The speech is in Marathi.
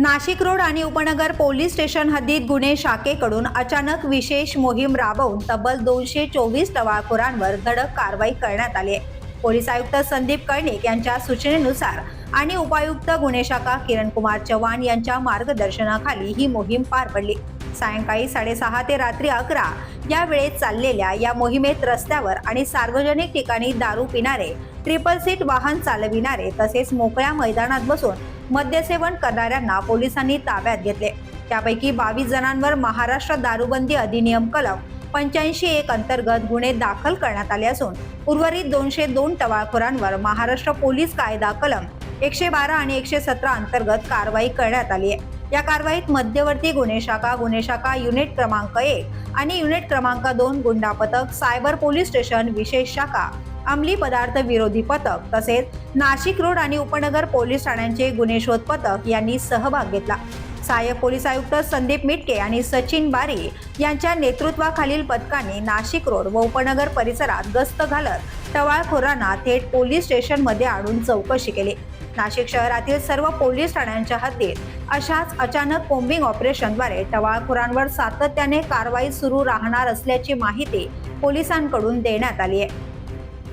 नाशिक रोड आणि उपनगर पोलीस स्टेशन हद्दीत गुन्हे शाखेकडून अचानक विशेष मोहीम राबवून तब्बल दोनशे चोवीस टवाळखोरांवर धडक कारवाई करण्यात आली आहे. पोलीस आयुक्त संदीप कर्णिक यांच्या सूचनेनुसार आणि उपायुक्त गुन्हे शाखा किरण कुमार चव्हाण यांच्या मार्गदर्शनाखाली ही मोहीम पार पडली. सायंकाळी साडेसहा ते रात्री अकरा या वेळेत चाललेल्या या मोहिमेत रस्त्यावर आणि सार्वजनिक ठिकाणी दारू पिणारे ट्रिपल सीट वाहन चालविणारे तसेच मोकळ्या मैदानात बसून मद्यसेवन करणाऱ्यांना पोलिसांनी ताब्यात घेतले. त्यापैकी बावीस जणांवर महाराष्ट्र दारूबंदी अधिनियम कलम पंच्याऐंशी एक अंतर्गत गुन्हे दाखल करण्यात आले असून उर्वरित दोनशे दोन टवाळखोरांवर महाराष्ट्र पोलीस कायदा कलम एकशे बारा आणि एकशे सतरा अंतर्गत कारवाई करण्यात आली आहे. या कारवाईत मध्यवर्ती गुन्हे शाखा गुन्हे शाखा युनिट क्रमांक एक आणि युनिट क्रमांक दोन गुंडा पथक सायबर पोलीस स्टेशन विशेष शाखा अंमली पदार्थ विरोधी पथक तसेच नाशिक रोड आणि उपनगर पोलीस ठाण्यांचे गुन्हे शोध पथक यांनी सहभाग घेतला. सहाय्यक पोलीस आयुक्त संदीप मिटके आणि सचिन बारी यांच्या नेतृत्वाखालील पथकाने नाशिक रोड व उपनगर परिसरात गस्त घालत टवाळखोरांना थेट पोलीस स्टेशनमध्ये आणून चौकशी केली. नाशिक शहरातील सर्व पोलीस ठाण्यांच्या हद्दीत अशाच अचानक कोम्बिंग ऑपरेशनद्वारे टवाळखोरांवर सातत्याने कारवाई सुरू राहणार असल्याची माहिती पोलिसांकडून देण्यात आली आहे.